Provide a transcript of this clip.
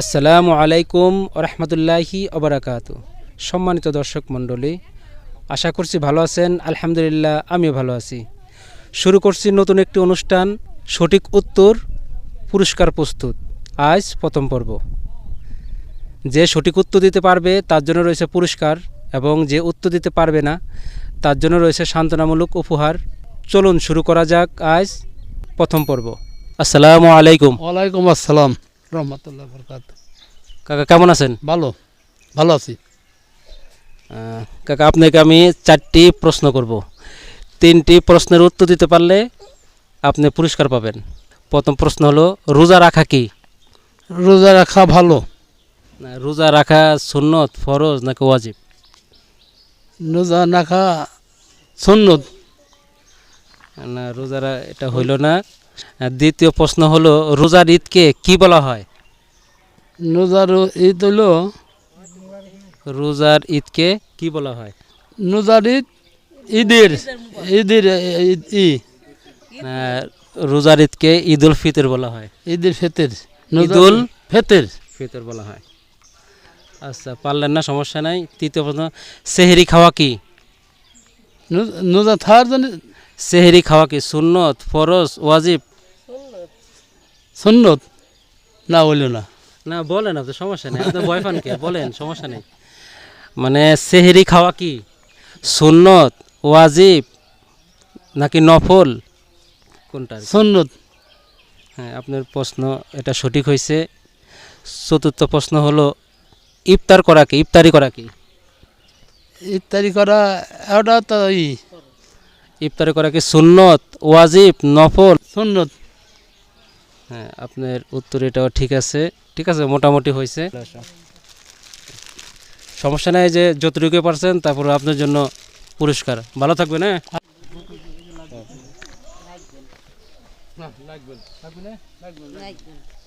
আসসালামু আলাইকুম রহমতুল্লাহি অবরাকাত সম্মানিত দর্শক মণ্ডলী, আশা করছি ভালো আছেন, আলহামদুলিল্লাহ আমিও ভালো আছি। শুরু করছি নতুন একটি অনুষ্ঠান, সঠিক উত্তর, পুরস্কার প্রস্তুত। আজ প্রথম পর্ব। যে সঠিক উত্তর দিতে পারবে তার জন্য রয়েছে পুরস্কার এবং যে উত্তর দিতে পারবে না তার জন্য রয়েছে সান্ত্বনামূলক উপহার। চলুন শুরু করা যাক আজ প্রথম পর্ব। আসসালামু আলাইকুম। ওয়ালাইকুম আসসালাম। রহমতুল্লাহ বরকাত। কাকা কেমন আছেন? ভালো ভালো আছি। কাকা আপনাকে আমি চারটি প্রশ্ন করব। তিনটি প্রশ্নের উত্তর দিতে পারলে আপনি পুরস্কার পাবেন। প্রথম প্রশ্ন হলো রোজা রাখা কি? রোজা রাখা ভালো। না, রোজা রাখা সুন্নত ফরজ নাকি ওয়াজিব? রোজা রাখা সুন্নত। না রোজা রা- এটা হইল না দ্বিতীয় প্রশ্ন হলো রোজার ঈদকে কি বলা হয়? রোজার ঈদ হইল রোজার ঈদকে কি বলা হয়? রোজার ঈদ ঈদের ঈদের ঈদ রোজার ঈদকে ঈদ উল ফিতর বলা হয়। ঈদের ফেতের ঈদুল ফেতের। ফিতর বলা হয়। আচ্ছা পারলেন না সমস্যা নাই। তৃতীয় প্রশ্ন সেহেরি খাওয়া কি? রোজা থার জন্য সেহেরি খাওয়া কি সুন্নত ফরজ ওয়াজিব? সুন্নত? না হইল না। না বলেন আপনি সমস্যা নেই। আপনি ভয় পান কে? বলেন সমস্যা নেই। মানে সেহেরি খাওয়া কি? সুন্নত ওয়াজিব নাকি নফল? কোনটা সুন্নত। হ্যাঁ আপনার প্রশ্ন এটা সঠিক হয়েছে। চতুর্থ প্রশ্ন হলো ইফতার করা কি? ইফতারি করা কি? ইফতারি করা এটা তো ইফতারি করা কি? সুন্নত ওয়াজিব নফল? সুন্নত। হ্যাঁ আপনার উত্তর এটাও ঠিক আছে। ঠিক আছে মোটামুটি হয়েছে। সমস্যা নাই যে যতটুকু পারছেন তারপর আপনার জন্য পুরস্কার। ভালো থাকবেন হ্যাঁ? লাগবে লাগবে